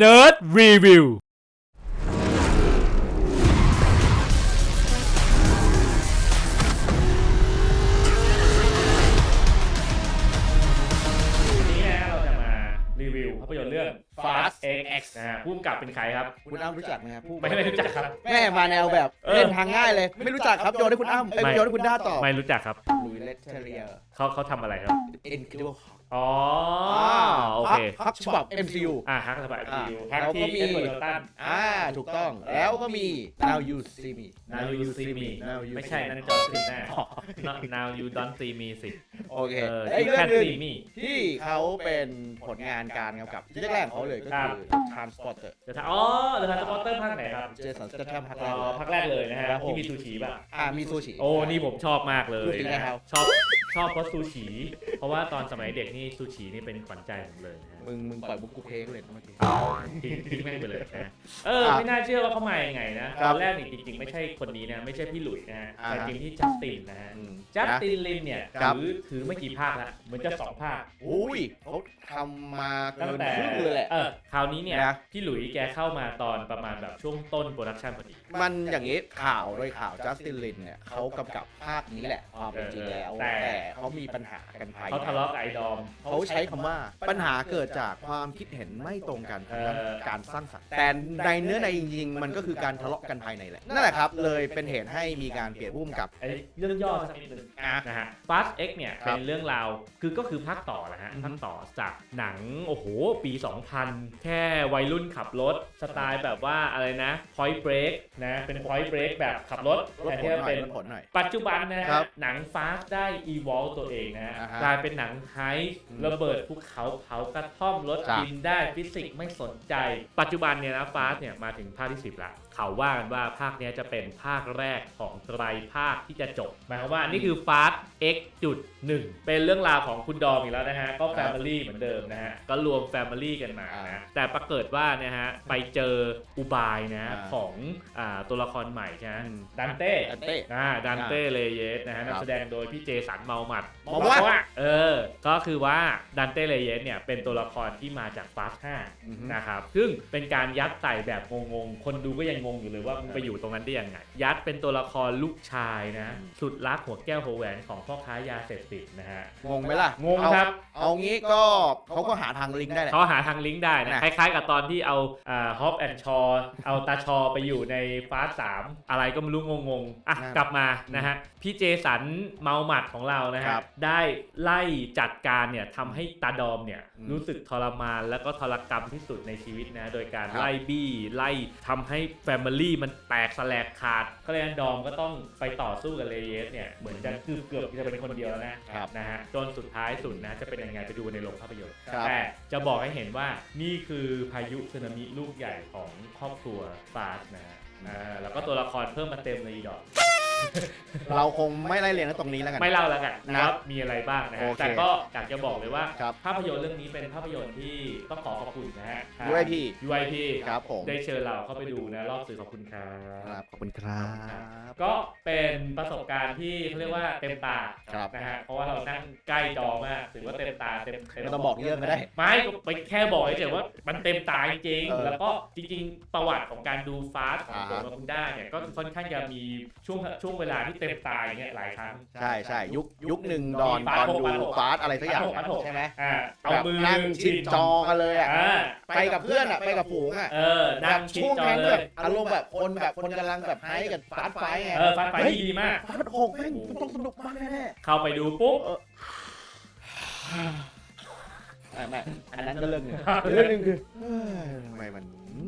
Nerd Review วันนี้นะเราจะมารีวิวภาพยนตร์เรื่อง Fast X นะฮะผู้กำกับเป็นใครครับ คุณอ้ำรู้จักไหมครับผู้ไม่ไม่รู้จักครับ แม่มาแนวแบบเออ เล่นทางง่ายเลย ไม่รู้จักครับโยนให้คุณอ้ำเอ้ยไม่ โยนให้คุณด้าตอบไม่รู้จักครับลุยเลสเทเรียเขาเขาทำอะไรครับอินคิดว่า อ๋อโอเคพักฉบับ MCU อ่าฮักสบายอ่ารีวิวฮักแล้วก็ที่มี เอ็ดเวิร์ดตันอ่าถูกต้องแล้วก็มี Now You See Me Now you see me Now you ไม่ใช่ see me นั่นจอร์ซีน่า Not now you don't see me สิโอเคเออและอี you กเรื่อ can งหนึ่ง see me ที่เขาเป็นผลงานการกำกับที่แรกๆของเขาเลยก็ครัคืบอ Transporter เดี๋ยวถ้าอ๋อเดี๋ยวถ้าสปอร์เตอร์ภาคไหนครับเจสันสเตทัมภาคแรอ๋ก อภาคแรกเลยนะฮะครับผม ที่มีซูชิป่ะ อ่ามีซูชิ โอ้นี่ผมชอบมากเลยรู้สึกไงนะครับ ชอบ ชอบเพราะซูชิเพราะว่าตอนสมัยเด็กนี่ซูชินี่เป็นขวัญใจผมเลย มึงมึงปล่อยบุกกูเพลงเลยนะเมื่อกี้ ทิ้งทิ้งแม่งไปเลยนะเออครับไม่น่าเชื่อว่าเขามายังไงนะครัตบอนแรกนี่จริง ๆ ไม่ใช่คนนี้นะ ไม่ใช่พี่หลุยส์นะฮะอ่า แต่จริงที่จัสตินนะฮะ อืม จัสนะตินลินเนี่ยครับ ถือถือไม่กี่ภาคละเหมือนจะสองภาค อุ้ยเขาทำมาเกิตั้งนแต่ครึ่งเลยแหละ เออคราวนี้เนี่ย นะ พี่หลุยส์แกเข้ามาตอนประมาณแบบช่วงต้นโปรดักชันพอดี มันอย่างนี้ข่าวโดยข่าวจัสตินลินเนี่ยเขากำกับภาคนี้แหละความเป็นจริงแล้วแต่ แต่เขามีปัญหากันภายในเขาทะเลาะกับไอดอม เขาใช้คำว่าปัญหาเกิดจากความคิดเห็นไม่ตรงกันเออการสร้างสรรค์แต่ในเนื้อในจริงๆ มันก็คือการทะเลาะกันภายในแหละนั่นแหละครับ เลยเป็นเหตุให้มีการเปลี่ยนผู้กำกับ ไอ้เรื่องย่อสักนิดนึงอะนะฮะ Fast X เนี่ยครัเป็บนเรื่องราวคือก็คือภาคต่อแหละฮะอือฮึ ภาคต่อจากหนังโอ้โหปี 2000 แค่วัยรุ่นขับรถ สไตล์แบบว่าอะไรนะ Point Break นะเป็น Point Break แบบขับรถลดแต่ผลที่หน่อเป็ยนลดผลหน่อย ปัจจุบันนะครัฮะบหนัง Fast ได้ evolve ตัวเองนะฮะอ่าฮะกลายเป็นหนังไฮอืม ระเบิดภูเขาเผากระท่อมรถจ้ะบินได้ฟิสิกส์ไม่สนใจ ปัจจุบันเนี่ยนะ Fast เนี่ยมาถึงภาคที่ 10ละ เขาว่ากันว่าภาคเนี้ยจะเป็นภาคแรกของไตรภาคที่จะจบหมายความว่านี่คือ Fast X จุดหนึ่งเป็นเรื่องราวของคุณดอมอีกแล้วนะฮะ ก็ครับ Family เหมือนเดิมนะฮะ ก็รวม Family กันมาอ่านะ แต่ปรากฏว่าเนี่ยฮะ ไปเจออุบายนะอ่าของอ่าตัวละครใหม่ใช่ไหมอืมดันเต้ดันเต้อ่าดันเต้เลเยสนะฮะครันับกแสดงโดยพี่เจสันเมาหมัดเมาหมัดบอกว่าเออ ก็คือว่าดันเต้เลเยสเนี่ยเป็นตัวละครที่มาจากฟาส5อือฮึนะครับซึ่งเป็นการยัดใส่แบบงงๆคนดูก็ยังงงอยู่เลยว่ามึงไปอยู่ตรงนั้นได้ยังไงยัดเป็นตัวละครลูกชายนะสุดรักหัวแก้วหัวแหวนของพ่อค้ายาเสพติดนะฮะ งงไหมล่ะงงครับเอาเอางี้ก็เขาก็หาทางลิงก์ได้แหละ เขาหาทางลิงก์ได้นะนะ คล้ายๆกับตอนที่เอาอ่าฮอปแอนชอเอาตาชอไปอยู่ในฟาสสามอะไรก็ไม่รู้งงๆอะนะกลับมานะฮะพี่เจสันเมาหมัดของเรานะคฮะรับ ได้ไล่จัดการเนี่ยทำให้ตาดอมเนี่ยอืม รู้สึกทรมานแล้วก็ทรกรรมที่สุดในชีวิตนะ โดยการครับไล่บี้ไล่ทำให้แฟมิลี่มันแตกสลายขาดก็เลยดอมก็ต้องไปต่อสู้กับเลเยสเนี่ยเหมือนจะคือเกือบจะเป็นคนเดียวแล้วนะครับนะฮะจนสุดท้ายสุดนะจะเป็นยังไงไปดูในโรงภาพยนตร์ครับแต่จะบอกให้เห็นว่านี่คือพายุสึนามิลูกใหญ่ของครอบครัวฟาสนะฮะอ่าแล้วก็ตัวละครเพิ่มมาเต็มเลยอีดอก เราคงไม่ไล่เรียงกันตรงนี้แล้วกัน ไม่เล่าแล้วกันนะนะครับมีอะไรบ้างนะฮะโอเคแต่ก็อยากจะบอกเลยว่าครับภาพยนตร์เรื่องนี้เป็นภาพยนตร์ที่ต้องขอขอบคุณนะฮะ UIP UIP ครับผม ได้เชิญเราเข้าไปดูนะรอบสื่อขอบคุณครัครับ บขอบคุณครับ ก็เป็นประสบการณ์ที่เขาเรียกว่าเต็มตาครับ นะฮะเพราะว่าเรานั่งใกล้จอมากถือว่าเต็มตาเต็มเต็ม ไม่ต้องบอกเรื่องก็ได้ ไม่ก็ไปแค่บอกเฉยๆว่ามันเต็มตาจริงเออๆแล้วก็จริงๆ ประวัติของการดูฟาสต์ของอ่าผมกับคุณด้าเนี่ยก็ค่อนข้างจะมีช่วงช่วงเวลาที่เต็มตาอย่างเงี้ยหลายครั้ง ใช่ใช่ยุคยุคหนึ่งดอนฟาตสอนหกดูฟาสหกฟาสอะไรสักอย่างฟาสหกใช่ไหมอ่าเอาแบบมือนั่งชิดจอกันเลยอะอ่าไปกับเพื่อนอะไปกับฝูงอะเออนั่งชิดช่วงจอนั้นเลแบยบอารมณ์แบบคนแบบคนกำลังแบบไฮกับฟาสไฟไงเออฟาสต์ไฟเฮ้ยดีมาก ฟาสหกแม่งมันต้องสนุกมากแน่เข้าไปดูปุ๊บๆไม่ไม่อันนั้นก็เรื่องหนึงเรื่องหนึงคือเฮ้ยทำไมมันอื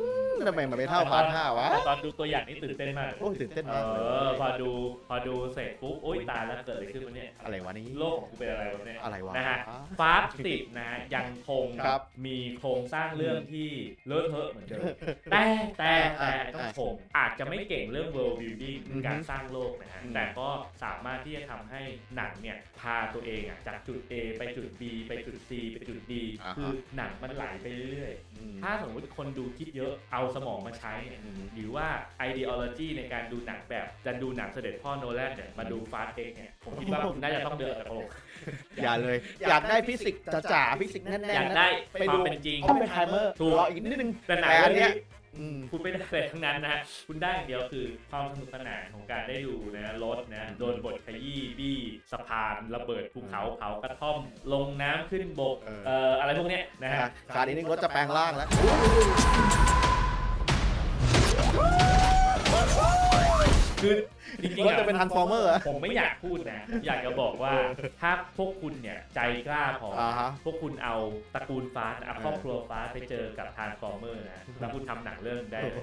ม ทำไมมันไม่เท่าฟาสห้าวะตอนดูตัวอย่างนี่ตื่นเต้นมากโอ้ยตื่นเต้นเอมากเลยอพอดูพอดูเสร็จปุ๊บโอ๊ยตายแล้วเกิดอะไรขึ้นวะเนี่ย อะไรวะนี่ โลกของกูเป็นอะไรวะเนี่ยอะไรวะนะฮะฟาสติดนะฮะยังคงครับมีโครงสร้างเรื่องที่เลอะเทอะเหมือนเดิมแต่แต่แต่อ่าต้องคงอาจจะไม่เก่งเรื่อง world building อือฮึการสร้างโลกนะฮะอืม แต่ก็สามารถที่จะทำให้หนังเนี่ยพาตัวเองอะจากจุด A ไปจุด B ไปจุด C ไปจุด D อ่าฮะคือหนังมันไหลไปเรื่อยๆ อืม ถ้าสมมติคนดูคิดเยอะเอาสมองมาใช้เนี่ยหรือว่า ideology ในการดูหนังแบบจะดูหนังเสด็จพ่อโนแลนเนี่ยมาดูฟาสเอ็กเนี่ยผมคิดว่าผมน่าจะต้องเดินจากโรงอย่าเลย อยากได้ฟิสิกส์จ๋าๆฟิสิกส์แน่นๆอยากได้ไปควาดูมเป็นจริงต้องเป็นไทเมอร์ถูกรออีกนิดนึงแต่หนังแต่อันเรื่องเนี้นี้ยอืมคุณไม่ได้เลยทั้งนั้นนะฮะคุณได้อย่างเดียวคือความสนุกสนานของการได้ดูนะรถนะโดนบทขยี้บี้สะพานระเบิดภูเขาเผากระท่อม ลงน้ำขึ้นบกเออเอ่ออะไรพวกเนี้ยนะฮะขาดอีกนิดนึงรถจะแปลงร่างแล้ว คือ จริงรๆถอะจะเป็นทันฟอร์เมอร์ ผมไม่อยากพูดนะ อยากจะบอกว่าถ้าพวกคุณเนี่ยใจกล้าพอออ่าฮะ พวกคุณเอาตระกูลฟ้าเอาครอบครัวฟ้าไปเจอกับทานฟอร์เมอร์นะแล้วคุณทำหนังเรื่องได้เลย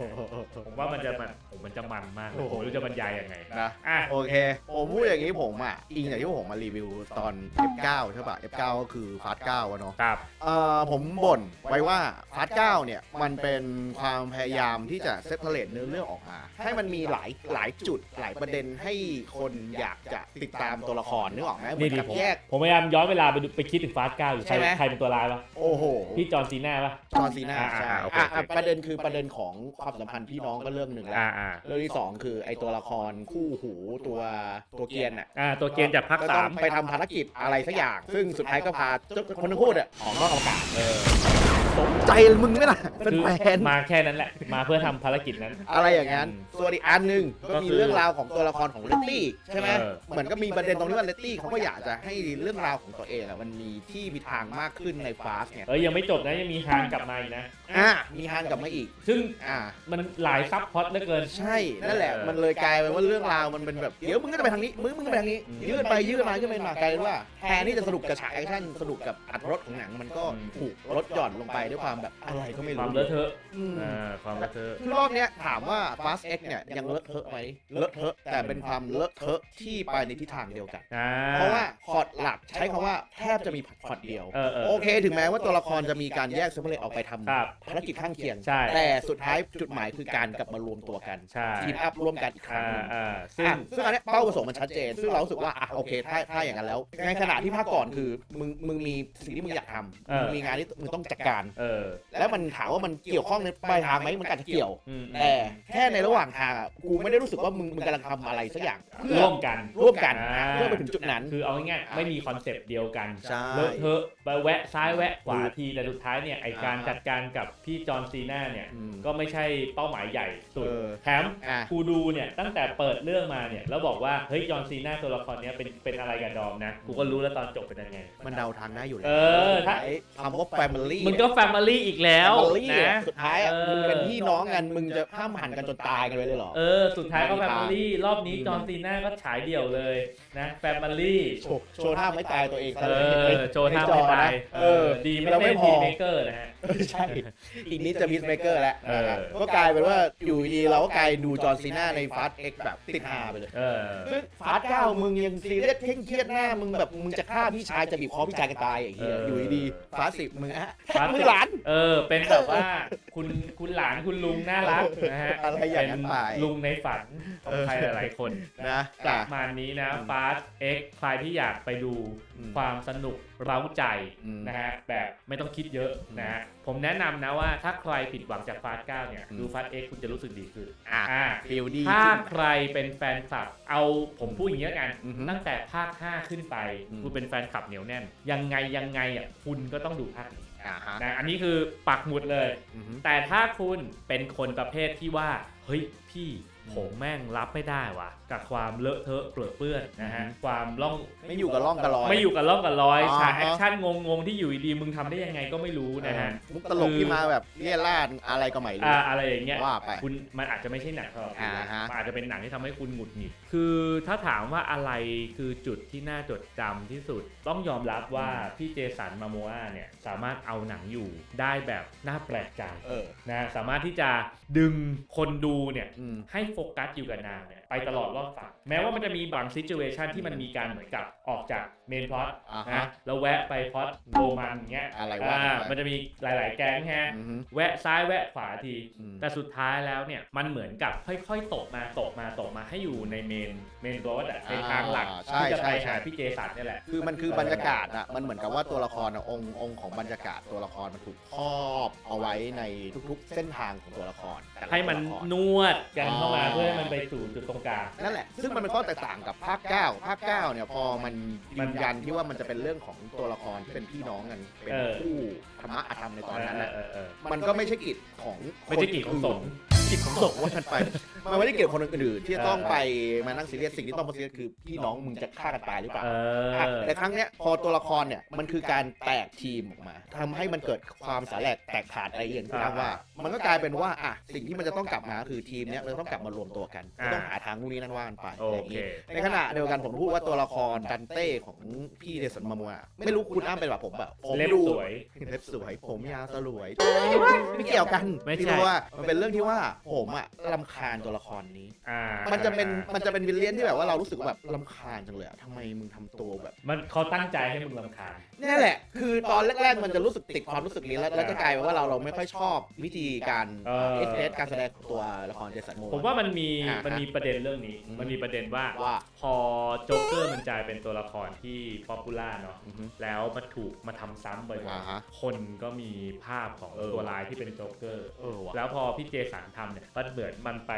ผมว่ามันจะมันผมมันจะมันมากเลยผมไม่รู้จะบรรยายยังไงนะ อะ โอเค ผมพูดอย่างนี้ผมอะ อิงอย่างที่ผมมารีวิวตอน F9 ใช่ป่ะ F9 ก็คือฟาส9อะเนาะครับ เอ่อผมบ่นไว้ว่าฟาส9เนี่ย มันเป็นความพยายามที่จะเซปเ a เ e เนื้อเรื่องออกมา ให้มันมีหลายหลายจุดหลายประเด็นให้คนอยากจะติดตามตัวละครนึกออกไหมเหมืนี่อนดิกับผมแยก ผมพยายามย้อนเวลาไปดูไปคิดถึงฟาสเก้าอยู่ใช่ใครไหม ใครเป็นตัวร้ายวะโอ้โห พี่จอห์นซีน่าปะ จอห์นซีนาอ่าใช่อ่าโอเค อะโอเคอะประเด็นคือประเด็นของความสัมพันธ์พี่น้องก็เรื่องหนึ่งแล้วอ่าอ่าเรื่องที่สองคือไอตัวละครคู่หูตัวตัวเกรียนอะอ่าตัวเกณฑ์จากภาคก็สาต้องมไปทำภารกิจอะไรสักอย่าง ซึ่งสุดท้ายก็พาเจ้าคนทั้งคู่เนี่ยออกนอกอวกาศเออ สมใจมึงไหมล่ะเป็นคือแฟนมาแค่นั้นแหละ มาเพื่อทำภารกิจนั้น อะไรอย่างนั้นส่วนอีกอันหนึ่งก็ก็มีคือเรื่องราวของตัวละครของเลตตี้ใช่ไหมเออ เหมือนก็มีประเด็นตรงที่ว่าเลตตี้เขาก็อยากจะให้เรื่องราวของตัวเองอะมันมีที่มีทางมากขึ้นในฟาสเนี่ยเอ้ยยังไม่จบนะยังมีฮานกลับมาอีกนะ อะมีฮันกลับมาอีก ซึ่งอ่า มันหลายซับพล็อตเหลือเกิน ใช่นั่นแหละเออมันเลยกลายเป็นว่าเรื่องราวมันเป็นแบบ เดี๋ยวมึงก็จะไปทางนี้ มึงมึงก็ไปทางนี้ อืมยืดไปยืดมายืดไปมากลายเป็นว่าแทนที่จะสนุกกับฉากแอคชั่นสนุกกับอัดรถของหนังมันก็อืม ถูกลดหย่อนลงไปด้วยความแบบอะไรก็ไม่ความรู้เลอะเทอะอืมอ่าความเลอะเทอะคือรอบเนี้ยถามว่า Fast X เนี่ยยังเลอะเทอะไหมเลอะเทอะแต่เป็นความเลอะเทอะที่ไปในทิศทางเดียวกัน อ่าเพราะว่าพอร์ตหลักใช้คำว่าแทบจะมีพอร์ตเดียว เออเออโอเค ถึงแม้ว่าตัวละครจะมีการแยกซูเปอร์เลออกไปทำครับ ภารกิจข้างเคียง ใช่ แต่สุดท้ายจุดหมายคือการกลับมารวมตัวกันใช่ทีมอัพร่วมกันอีกครั้อ่างหนึ่ง อ่าซึ่ง อะซึ่งอันเนี้ยเป้าประสงค์มันชัดเจน ซึ่งเรารู้สึกว่าอะโอเคถ้าถ้าอย่างนั้นแล้ว ในขณะที่ภาคก่อนคือมึงมึงมีสิ่งที่มึงอยากทเออำมึงมีงานที่มึงต้องจัดการเออ แล้วมันถามว่ามันเกี่ยวข้องในปลายทางไหมมันก็อาจจะเกี่ยว อืมแต่แค่ในระหว่างทางอะกูไม่ได้รู้สึกว่ามึงมึงกำลังทำอะไรสักอย่างเพื่อร่วมกัน ร่วมกันอ่า เพื่อไปถึงจุดนั้น คือเอาง่ายๆไม่มีคอนเซปต์เดียวกันใช่ เลอะเทอะไปแวะซ้ายแวะขวาทีแต่สุดท้ายเนี่ยไอการจัดการกับพี่จอห์นซีน่าเนี่ย อืมก็ไม่ใช่เป้าหมายใหญ่สุดเออ แถมอะ กูดูเนี่ยตั้งแต่เปิดเรื่องมาเนี่ยแล้วบอกว่าเฮ้ยจอห์นซีน่าตัวละครเนี้ยเป็นเป็นอะไรกับดอมนะ กูก็รู้แล้วตอนจบเป็นยังไง มันเดาทางได้อยู่แล้วเออถ้า ไอ้คำว่า family มึงก็แฟมิลี่อีกแล้ว family นะอะสุดท้ายอะเออ มึงเป็นพี่น้องกันมึงจะห้ามหันกันจนตายกันไปเลยเหรอ เออ สุดท้ายก็ไม่แฟมีมิทางลี่รอบนี้จอห์นซีน่าก็ฉายเดี่ยวเลยนะแฟมิลี่ โชว์โชว์ท่าไม่ตายตัวเองเออโจท่าไม่ตายเออ ดีไม่เราได้ไม่พพีอเมเกอร์นะฮะใช่ อีกนิดจะพีซเมเกอร์แล้วเออ ก็กลายเป็นว่าอยู่ดีเราก็กลายดูจอร์นซีน่าในฟาสเอ็กแบบติดฮาไปเลยเออ ซึ่งฟาสเก้ามึงยังซีเรียสเคร่งเครียดหน้า มึงแบบมึงจะฆ่าพี่ชายจะบีบคอพี่ชายกันตายอย่างเงี้ยเออออยู่ดีๆฟาสสิบมึงฮะฟาสมึงหลาน เออ เป็นแบบว่าคุณคุณหลานคุณลุงน่ารักนะฮะอะไรอย่างนั้นไป เป็นลุงในฝันของใครหลายๆคนนะปจ้ะระมาณนี้นะฟาสเอ็กใครที่อยากไปดูอืม ความสนุก เร้าใจอืมนะฮะแบบไม่ต้องคิดเยอะนะฮะผมแนะนำนะว่าถ้าใครผิดหวังจากฟาสเก้าเนี่ยอืมดูฟาสเอ็กคุณจะรู้สึกดีขึ้นอะอ่าฟิลดีถ้าขึ้นใครเป็นแฟนคลับ เอาผมพูดอย่างนี้แล้วกันอือฮึตั้งแต่ภาค 5 ขึ้นไปอืมคุณเป็นแฟนคลับเหนียวแน่น ยังไงยังไงอะคุณก็ต้องดูภาคนี้อ่าฮะนะอันนี้คือปักหมุดเลยอือฮึแต่ถ้าคุณเป็นคนประเภทที่ว่า เฮ้ยพี่อืม ผมแม่งรับไม่ได้ว่ะ กับความเลอะเทอะเปลือะเปื้อนนะฮะอืมความล่องไม่อยู่กับร่องกับรอย ไม่อยู่กับล่องกับรอยอ่าฉากฮะแอคชั่นงงๆที่อยู่ดีๆมึงทำได้ยังไงก็ไม่รู้นะฮะมุกตลกที่มาแบบเลี่ยราดอะไรก็ไม่รู้อ่าอะไรอย่างเงี้ยว่าไปคุณมันอาจจะไม่ใช่หนังสำหรับคุณอ่าฮะมันอาจจะเป็นหนังที่ทำให้คุณหงุดหงิดคือถ้าถามว่าอะไรคือจุดที่น่าจดจำที่สุด ต้องยอมรับว่าพี่เจสันมาโมอาเนี่ยสามารถเอาหนังอยู่ได้แบบน่าแปลกใจเออนะสามารถที่จะ ดึงคนดูเนี่ยอืม ให้โฟกัสอยู่กับนางเนี่ยไปตลอดรอดฝั่งแม้ว่ามันจะมีบางซิจูเอชันที่มันมีการเหมือนกับออกจากเมนพล็อตอ่าฮะนะแล้วแวะไปพล็อตโรมันอย่างเงี้ยอะไรว่ากันไปมันจะมีหลาย ๆ แก๊งฮะอือฮึแวะซ้ายแวะขวาที อืม แต่สุดท้ายแล้วเนี่ยมันเหมือนกับค่อยๆตกมาตกมาตกมาให้อยู่ในเมนเมนตัวแต่ในทางหลักใช่ที่จะไปใช่ใช่ หาพี่เจสันเนี่ยแหละ คือมันคือบรรยากาศอะมันเหมือนกับว่าตัวละครอะองค์องค์ของบรรยากาศตัวละครมันถูกครอบเอาไว้ในทุกๆ เส้นทางของตัวละครแต่ละให้มันตัวละคร นวดกันเข้ามาอ่าเพื่อให้มันไปสู่จุดตรงกลาง นั่นแหละ ซึ่งมันเป็นข้อแตกต่างกับภาค 9 ภาค 9 เนี่ยพอมันยืนยันที่ว่ามันจะเป็นเรื่องของตัวละครที่เป็นพี่น้องกัน เป็นเออ คู่ธรรมะอธรรมในตอนนั้นนะเออเออเออมันก็ไม่ใช่กิจของไม่ใช่กิจของสงฆ์ กิจของสงฆ์ว่ากันไป มันไม่ได้เกี่ยวกับคนอื่นๆที่จะต้องไปมานั่งซีเรียสสิ่งที่ต้องมาซีเรียสคือพี่น้องมึงจะฆ่ากันตายหรือเปล่า เออะอแต่ครั้งเนี้ยพอตัวละครเนี่ยมันคือการแตกทีมออกมาทำให้มันเกิดความสาแหลกแตกขาดอะไรอย่างที่อ้างว่า มันก็กลายเป็นว่าอะสิ่งที่มันจะต้องกลับมาคือทีมเนี้ยมันต้องกลับมารวมตัวกันอ่า ต้องหาทางนู่นนี่นั่นว่ากันไปโออย่างเคนี้ในขณะเดียวกันผมพูดว่าตัวละครดันเต้ของพี่เดสันมามัวไม่รู้คุณอ้ำเป็นแบบผมแบบผมเล็บดูสวย เล็บสวยผมยาวสลวยไม่เกี่ยวกันไม่ใช่พี่รู้ว่ามันเป็นเรื่องที่ว่าผมอะรำคาญตัวละครนี้ อ่ามันจะเป็นมันจะเป็นวิลเลียนที่แบบว่าเรารู้สึกแบบรำคาญจังเลยอะทำไมมึงทำตัวแบบมันเขาตั้งใจให้มึงรำคาญ นี่แหละ คือตอนแรกๆมันจะรู้สึกติดความรู้สึกนี้แล้วแล้วจะกลายเป็นว่าเราเราไม่ค่อยชอบวิธีการเออเอ็กเพรสการแสดงของตัวละครเจสันโม ผมว่ามันมีอ่าฮะมันมีประเด็นเรื่องนี้ อืม มันมีประเด็นว่า ว่า พอโจ๊กเกอร์มันกลายเป็นตัวละครที่ป๊อปปูล่าเนาะ อือฮึ แล้วมาถูกมาทำซ้ำบ่อยอ่าฮะ ๆคนก็มีภาพของเออตัวร้ายที่เป็นโจ๊กเกอร์ เออว่ะ แล้วพอพี่เจสันทำเนี่ยมันเหมือนมันไป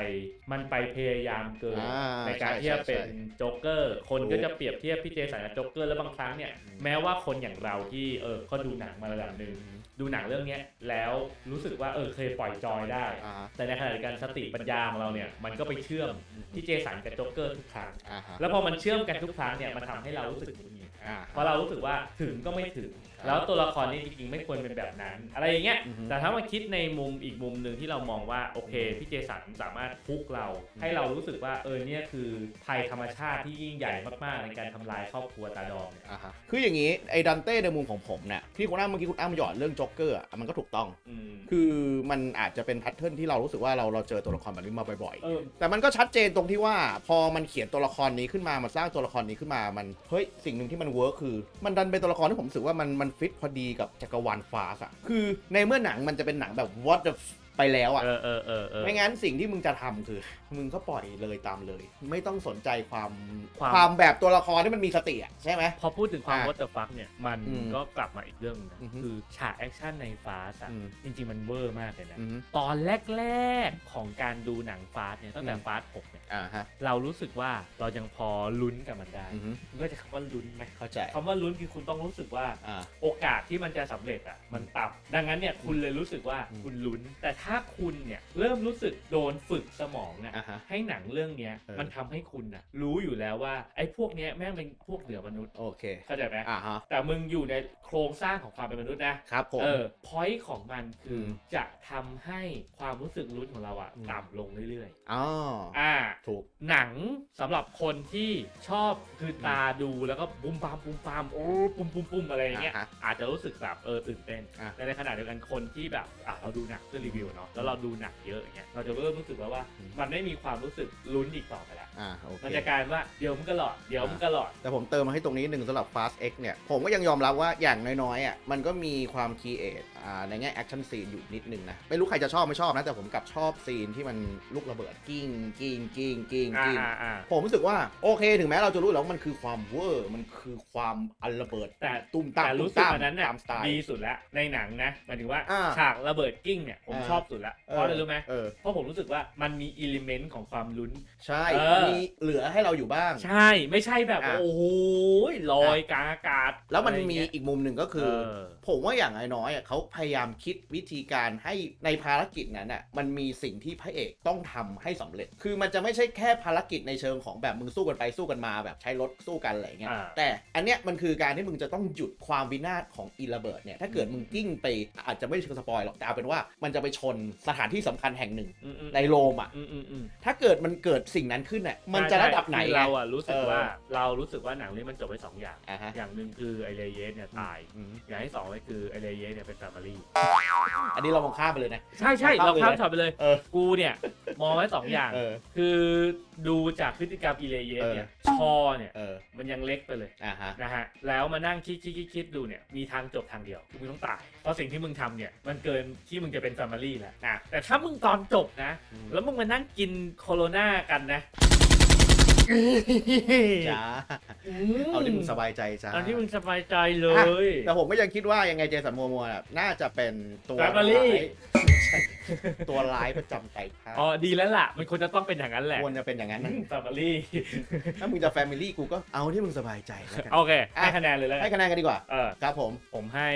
มันไปพยายามเกินอ่าในการใช่ที่จะใช่เป็นใช่โจ๊กเกอร์ คนก็จะเปรียบเทียบพี่เจสันกับโจ๊กเกอร์แล้วบางครั้งเนี่ยอืมแม้ว่าคนอย่างเราที่เออก็ดูหนังมาระดับหนึ่งดูหนังเรื่องเนี้ยแล้วรู้สึกว่าเออเคยปล่อยจอยได้อ่าฮะแต่ในขณะเดียวกันสติปัญญาของเราเนี่ยมันก็ไปเชื่อมที่เจสันกับโจ๊กเกอร์ทุกครั้งอ่าฮะแล้วพอมันเชื่อมกันทุกครั้งเนี่ยมันทำให้เรารู้สึกหงุดหงิดอ่าเพราะเรารู้สึกว่าถึงก็ไม่ถึง แล้วตัวละครนี้จริงๆไม่ควรเป็นแบบนั้น อะไรอย่างเงี้ยอือฮึแต่ถ้ามาคิดในมุมอีกมุมหนึ่งที่เรามองว่าโอเคพี่เจสันสามารถพุกเรา ให้เรารู้สึกว่าเออเนี่ยคือภัยธรรมชาติที่ยิ่งใหญ่มากๆในการทำลายครอบครัวตาดองเนี่ยอ่าฮะคืออย่างนี้ไอ้ดันเต้ในมุมของผมเนี่ยที่คุณอ้ำเมื่อกี้คุณอ้ำหยอดเรื่องจ็อกเกอร์อะมันก็ถูกต้องอืมคือมันอาจจะเป็นแพทเทิร์นที่เรารู้สึกว่าเราเราเจอตัวละครแบบนี้มาบ่อยๆเออแต่มันก็ชัดเจนตรงที่ว่าพอมันเขียนตัวละครนี้ขึ้นมามันสร้างตัวละครนี้ขึ้นมามันเฮ้ยสิ่งหนึ่งที่มันเวิร์คคือ มันดันเป็นตัวละครที่ผมรู้สึกว่ามันมันฟิตพอดีกับจักรวาลฟาสอะคือในเมื่อหนังมันจะเป็นหนังแบบ what the f- ไปแล้วอะเออเออเออเออ ไม่งั้นสิ่งที่มึงจะทำคือ มึงก็ปล่อยเลยตามเลย ไม่ต้องสนใจความความ ความแบบตัวละครที่มันมีสติอะใช่ไหม พอพูดถึงความอะวัตเตอร์ฟักเนี่ย มันอืมก็กลับมาอีกเรื่องหนึงนะ อือฮึคือฉากแอคชั่นในฟาสอะอืม จริง ๆ มันเวอร์มากเลยนะ อืม ตอนแรก ๆ ของการดูหนังฟาสเนี่ยตั้งแต่อืม ฟาสหกเนี่ย อ่าฮะ เรารู้สึกว่าเรายังพอลุ้นกับมันได้อืมคุณก็จะคำว่าลุ้นไหมเข้าใจคำว่าลุ้นคือคุณต้องรู้สึกว่า อ่า โอกาสที่มันจะสำเร็จอะมันต่ำดังนั้นเนี่ยคุณเลยรู้สึกว่าอืมคุณลุ้น แต่ถ้าคุณเนี่ยเริ่มรู้สึกโดนฝึกสมองเนี่ยอ่าฮะให้หนังเรื่องเนี้ยเออ มันทำให้คุณน่ะรู้อยู่แล้วว่าไอ้พวกเนี้ยแม่งเป็นพวกเหนือมนุษย์โอเค เข้าใจไหมอ่าฮะ แต่มึงอยู่ในโครงสร้างของความเป็นมนุษย์นะครับผม เออพอยต์ของมันคืออมจะทำให้ความรู้สึกลุ้นของเราอะอืม ต่ำลงเรื่อยอ๋อ ๆ อ่าถูกหนังสำหรับคนที่ชอบคือตาดูแล้วก็บุมปามบุมปามโอ้ปุ้มปุ้มปุ้มอะไรอย่างเงี้ยอ่าฮะอาจจะรู้สึกแบบเออตื่นเต้นอะแต่ในขณะเดียวกันคนที่แบบอะเราดูหนังเพื่อรีวิวเนาะแล้วเราดูหนังเยอะอย่างเงี้ยเราจะเริ่มรู้สึกแล้วว่าอืมมันไม่มีความรู้สึกลุ้นอีกต่อไปแล้วอ่าโอเคมันจะกลายเป็นว่าเดี๋ยวมันก็หลอดเดี๋ยวมันก็หลอดแต่ผมเติมมาให้ตรงนี้หนึ่งสำหรับ Fast X เนี่ยผมก็ยังยอมรับว่าอย่างน้อยๆอะมันก็มีความคีเอทอ่าในแง่แอคชั่นซีนอยู่นิดนึงนะไม่รู้ใครจะชอบไม่ชอบนะแต่ผมกลับชอบซีนที่มันลูกระเบิดกิ้งกิ้งกิ้งกิ้งอ่ากิ้งอ่าอ่าผมรู้สึกว่าโอเคถึงแม้เราจะรู้แล้วว่ามันคือความเวอร์มันคือความอันระเบิดแต่ตุ้มตามแต่ตุ้รู้มสึกตามอันนั้นเนี่ยตามสไตล์ ดีสุดแล้วในหนังนะหมายถึงว่าอ่าฉากระเบิดกิ้งเนี่ยผมอ่า ชอบสุดแล้วเพราะอะไรรู้ไหมเออเพราะผมรู้สึกว่ามันมีอิเลเมนต์ของความลุ้น ใช่เออ มีเหลือให้เราอยู่บ้าง ใช่ไม่ใช่แบบอะ โอ้โหลอยกลางอากาศแล้วมันอะไรมีเงี้ยอีกมุมหนึ่งก็คือเออผมว่าอย่างน้อยๆอะเขาพยายามคิดวิธีการให้ในภารกิจนั้นอะมันมีสิ่งที่พระเอกต้องทำให้สำเร็จ คือมันจะไม่ใช่แค่ภารกิจในเชิงของแบบมึงสู้กันไปสู้กันมาแบบใช้รถสู้กันอะไรเงี้ยอ่า แต่อันเนี้ยมันคือการที่มึงจะต้องหยุดความวินาศของอีระเบิดเนี่ยถ้าเกิดมึงกิ้งไปอาจจะไม่เชิงสปอยหรอกแต่เอาเป็นว่ามันจะไปชนสถานที่สำคัญแห่งหนึ่งอืมอืมในโรมอะ อืมอืมอืมถ้าเกิดมันเกิดสิ่งนั้นขึ้นอะมันจะระดับไหนคืออะเราอะรู้สึกเออว่าเรารู้สึกว่าหนังนี้มันจบไปสองอย่าง อ่าฮะอย่างหนึ่งคือไอเลเยสเนี่ยตาย อืมอย่างที่สองก็คือไอเลเยสเนี่ยเป็นแฟมิลี่อันนี้เรามองข้ามไปเลยนะ ใช่ใช่ข้ามเราไปเลยข้ามช็อตไปเลย เออ กูเนี่ย มองไว้สองอย่าง เออ คือดูจากพฤติกรรมอิเลเยสเนี่ยชอเนี่ยเออมันยังเล็กไปเลยอ่าฮะนะฮะแล้วมานั่งคิดคิดคิดคิดดูเนี่ยมีทางจบทางเดียวมึงต้องตาย เพราะสิ่งที่มึงทำเนี่ยมันเกินที่มึงจะเป็นแฟมิลี่แล้วนะแต่ถ้ามึงตอนจบนะอืมแล้วมึงมานั่งกินโคโรนากันนะจ้าเอาที่มึงสบายใจจ้าเอาที่มึงสบายใจเลย แต่ผมก็ยังคิดว่ายังไงเจสันมัวมัวน่ะน่าจะเป็นตัว Family ร้ายไม่ใช่ ตัวร้ายประจำไตรภาคอ๋อดีแล้วล่ะ มันควรจะต้องเป็นอย่างนั้นแหละควรจะเป็นอย่างนั้นนะแฟมิลี่ถ้ามึงจะแฟมิลี่กูก็เอาที่มึงสบายใจแล้วกันโอเคอะให้คะแนนเลยแล้วกัให้นคะแนนกันดีกว่า เออครับผม ผมให้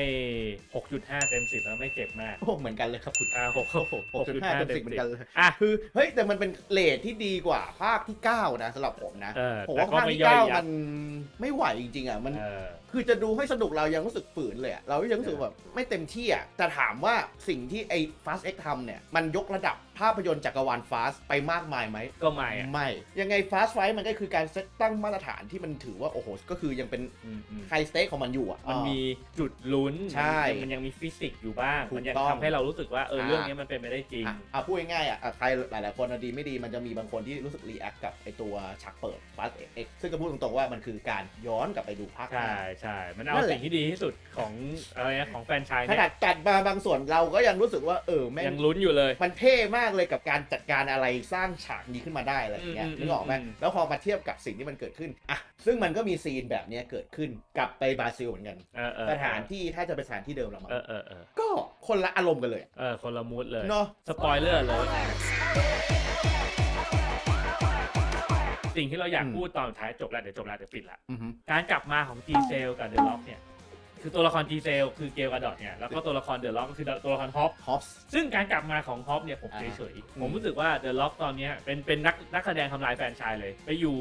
6.5 เต็ม 10 แล้วไม่เจ็บมากโอ้เหมือนกันเลยครับคุณอ่า6 6.5 เต็ม10เหมือนกันเลยอะ คือเฮ้ยแต่มันเป็นเลทที่ดีกว่าภาคที่ 9 นะสำหรับผมนะเออผมแต่ว่าก็ภาคไม่ที่ย่อย9ยัมับนไม่ไหวจริงๆอะมัน เออ คือจะดูให้สนุกเรายังรู้สึกฝืนเลยอะเรายังรู้สึกแบบไม่เต็มที่อะแต่ถามว่าสิ่งที่ไอ้ Fast X ทำเนี่ย มันยกระดับ ภาพยนตร์จักรวาล Fast ไปมากมายไหม ก็ไม่อะไม่ ยังไง Fast Fight มันก็คือการเซตตั้งมาตรฐานที่มันถือว่า โอ้โห ก็คือยังเป็นอืมอืมไฮสเต็กของมันอยู่อะ มันมีจุดลุ้นใช่มันยังมีฟิสิกส์อยู่บ้าง ถูกมันยังต้องทำให้เรารู้สึกว่าเอออ่าเรื่องนี้มันเป็นไปได้จริง อะอะพูดง่ายๆอะอะใครหลายๆคนอะดีไม่ดีมันจะมีบางคนที่รู้สึกรีแอคกับไอตัวฉากเปิด Fast X ซึ่งก็พูดตรงๆว่ามันคือการย้อนกลับไปดูภาค ใช่ใช่มันเอานั่นแหละ สิ่งที่ดีที่สุดของอะไรนะของแฟรนไชายขเนี่นาดยตัดมาบางส่วนเราก็ยังรู้สึกว่าเออแม่งยังลุ้นอยู่เลย มันเท่มากเลยกับการจัดการอะไรสร้างฉากนี้ขึ้นมาได้อะไรอย่างเงี้ยอืมนึกออกไหมอืม แล้วพอมาเทียบกับสิ่งที่มันเกิดขึ้นอะซึ่งมันก็มีซีนแบบเนี้ยเกิดขึ้นกลับไปบราซิลเหมือนกัน เออเออสถานที่ถ้าจะเป็นสถานที่เดิมละมั้งเออเออเออก็คนละอารมณ์กันเลยเออคนละมูดเลย เนาะ สปอยเลอร์เลย สิ่งที่เราอยากอืม พูดตอนท้ายจบแล้วเดี๋ยวจบแล้วเดี๋ยวปิดละ อือฮึการกลับมาของ G c e l กับ The Lock เนี่ย คือตัวละคร G c e l คือเกลกาดอทเนี่ยแล้วก็ตัวละคร The Lock ก็คือตัวละครฮอปฮอปส์ซึ่งการกลับมาของฮอปเนี่ยผมอ่าเฉยอืมๆผมรู้สึกว่า The Lock ตอนเนี้ยเป็นเป็นนักนักแสดงทำลายแฟรนไชายเลย ไปอยู่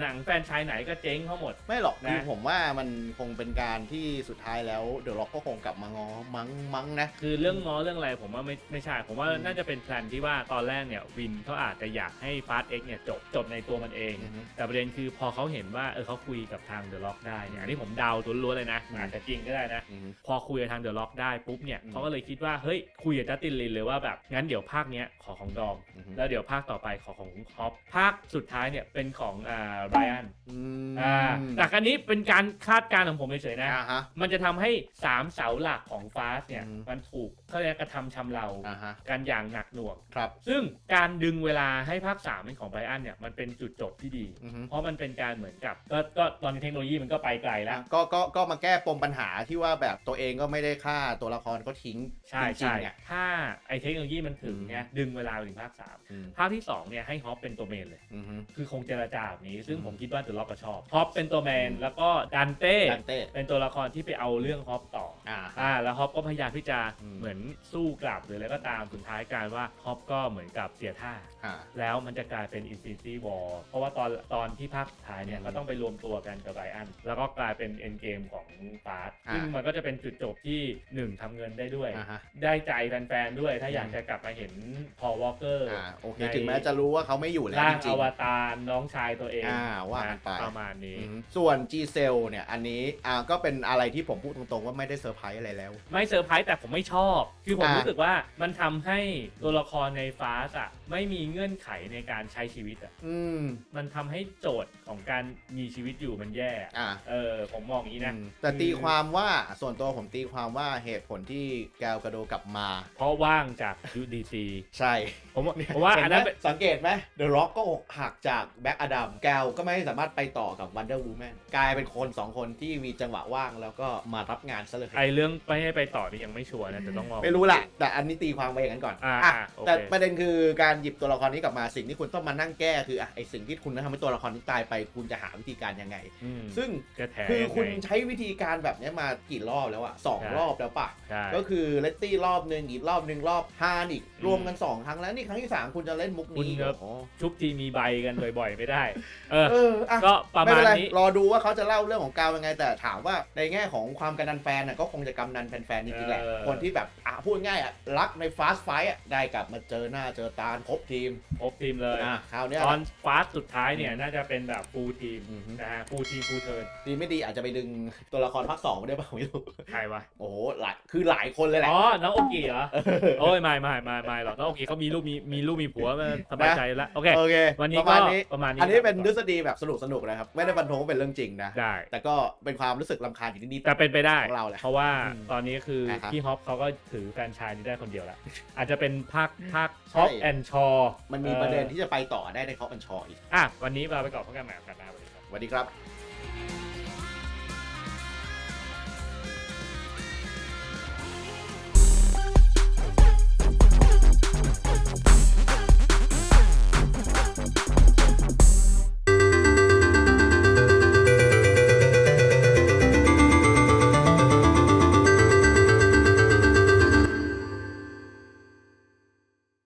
หนังแฟรนไชายไหนก็เจ๊งเขาหมด ไม่หรอกนะคือผมว่ามันคงเป็นการที่สุดท้ายแล้วเดอะล็อกก็คงกลับมาง้อมั้งมั้งนะคือเรื่องง้อเรื่องอะไรผมว่าไม่ไม่ใช่ผมว่าอืมน่าจะเป็นแพลนที่ว่าตอนแรกเนี่ยวินเขาอาจจะอยากให้ฟาสเอ็กเนี่ยจบจบในตัวมันเองอือฮึแต่ประเด็นคือพอเขาเห็นว่าเออเขาคุยกับทางเดอะล็อกได้เนี่ยอันนี้ผมเดาตัวล้วนๆเลยนะอืมอาจจะจริงก็ได้นะ อือฮึ พอคุยกับทางเดอะล็อกได้ปุ๊บเนี่ยอืม เขาก็เลยคิดว่าเฮ้ยคุยกับจัสตินลินเลยว่าแบบงั้นเดี๋ยวภาคเนี้ยขอของดอม อือฮึแล้วเดี๋ยวภาคต่อไปขอของฮอปภาคสุดท้ายเนี่ยเป็นของอ่าไรอันอืมอ่าแต่อันนี้เป็นการคาดการณ์ของผมเฉยๆนะ อ่าฮะ มันจะทำให้สามเสาหลักของฟาสเนี่ย อืม มันถูกเขาเรียกกระทำชำเราอ่าฮะกันอย่างหนักหน่วง ครับซึ่งการดึงเวลาให้ภาค3เป็นของไบรอันเนี่ยมันเป็นจุดจบที่ดี อือฮึเพราะมันเป็นการเหมือนกับ ก็ก็ตอนนี้เทคโนโลยีมันก็ไปไกลแล้วก็ก็ก็มาแก้ปมปัญหาที่ว่าแบบตัวเองก็ไม่ได้ฆ่าตัวละครก็ทิ้งใช่จริใช่งๆอะ ถ้าไอเทคโนโลยีมันถึงเนี่ยดึงเวลาไปถึงภาคอืม3ภาคที่2เนี่ยให้ฮอปเป็นตัวเมนเลย อือฮึ คือคงเจรจาแบบนี้ ซึ่งอืมผมคิดว่าเดอะล็อกก็ชอบฮอปเป็นตัวเมนอืม แล้วก็ดันเต้ดันเต้เป็นตัวละครที่ไปเอาเรื่องฮอปต่ออ่า อ่าแล้วฮอปก็พยายามที่จะอืม เหมือนสู้กลับหรืออะไรก็ตามสุดท้ายกลายว่าฮอปก็เหมือนกับเสียท่า อ่า แล้วมันจะกลายเป็น Infinity War เพราะว่าตอนตอนที่ภาคสุดท้ายเนี่ยอืม ก็ต้องไปรวมตัวกันกับไบรอัน แล้วก็กลายเป็น End Game ของฟาสอ่าซึ่งมันก็จะเป็นจุดจบที่1ทำเงินได้ด้วย อ่าฮะ ได้ใจแฟนๆด้วย ถ้าอยากอืมจะกลับมาเห็นพอวอลเกอร์อ่าโอเคในถึงแม้จะรู้ว่าเขาไม่อยู่แล้วร่าจงริองวตารน้องชายตัวเองอ่าว่ากันไปะประมาณนี้ๆอือฮึส่วน G Cell เนี่ยอันนี้อ่าก็เป็นอะไรที่ผมพูดตรงๆ ว่าไม่ได้เซอร์ไพรส์อะไรแล้ว ไม่เซอร์ไพรส์แต่ผมไม่ชอบ คือผมอ่ารู้รู้สึกว่ามันทำให้ตัวละครในฟาสอะไม่มีเงื่อนไขในการใช้ชีวิตอะอืมมันทำให้โจทย์ของการมีชีวิตอยู่มันแย่อะอ่าเออผมมองอย่างนี้นะอืมแต่ตีความว่าส่วนตัวผมตีความว่าเหตุผลที่แกวกระโดกลับมา เพราะว่างจาก UDC ใช่ผมว่าผมว่าเห็อันนไหมนั้นเป็นสังเกตไหมเดอะร็อกก็อกหักจากแบ็กอดัมแกวก็ไม่สามารถไปต่อกับวันเดอร์วูแมนกลายเป็นคนสองคนที่มีจังหวะว่างแล้วก็มารับงานซะเลย ไอเรื่องไปให้ไปต่อนี่ยังไม่ชัวร์นะแต่ต้องลองไม่รู้แหละ แต่อันนี้ตีความไปอย่างนั้นก่อนอ่าอะอ่าโอเค แต่ประเด็นคือการหยิบตัวละครนี้กลับมาสิ่งที่คุณต้องมานั่งแก้คืออะไอสิ่งที่คุณทำให้ตัวละครนี้ตายไปคุณจะหาวิธีการยังไง อืมซึ่ง จะแถคือยังคุณไง ใช้วิธีการแบบนี้มากี่รอบแล้วอะสองใช่รอบแล้วปะใช่ ก็คือเลตตี้รอบหนึ่งอีกรอบหนึ่งรอบฮานอีกอืมรวมกันสองครั้งแล้วนี่ครั้งที่สามคุณจะเล่นมุกคุณนี้ครับโอ้โหชุบทีมีใบกันบ่อยๆ ไม่ได้ เออ เอออะก็ประไม่มาเป็ณนไรนี้ รอดูว่าเขาจะเล่าเรื่องของกาวยังไง แต่ถามว่าในแง่ของความกันดันแฟนน่ะก็คงจะกำนันแฟนๆจริงๆแหละเออ คนที่แบบอะพูดง่ายอะรักในฟาสไฟอะได้กลับมาเจอหน้าเจอตาครบทีมครบทีมเลย อะคราวเนี้ยตอนฟาสสุดท้ายเนี่ยน่าจะเป็นแบบฟูลทีมอือฮึนะฮะฟูลทีมฟูลเทิร์น ดีไม่ดีอาจจะไปดึงตัวละครภาคสองมาได้เปล่าไม่รู้ใครวะโอ้โหหลายคือหลายคนเลยแหละอ๋อน้องโอกิเหรอโอ้ยไม่ไม่ไม่ไม่หรอกน้องโอกิเขามีลูกมีมีลูกมีผัวมาสบายใจแล้วโอเคโอเควันนี้ประก็มาณนี้ ประมาณนี้อันนี้เป็นครับทฤษฎีแบบสนุกสนุกๆนะครับ ไม่ได้ฟันธงว่าเป็นเรื่องจริงนะ ได้ แต่ก็เป็นความรู้สึกลำคาญอยู่นิดๆแต่เป็นไปได้ ของเราแหละ เพราะว่าอืมตอนนี้คืออ่าฮะพี่ฮอปเขาก็ถือแฟรนไชายนี้ได้คนเดียวแล้ว อาจจะเป็นภาคภาคใช่ ฮอปแอนชอมันมีประเด็นที่จะไปต่อได้ในคอปัญชออีกอะวันนี้เราไปก่อนพบกันใหม่โอกาสหน้าสวัสดีครับ สวัสดีครับ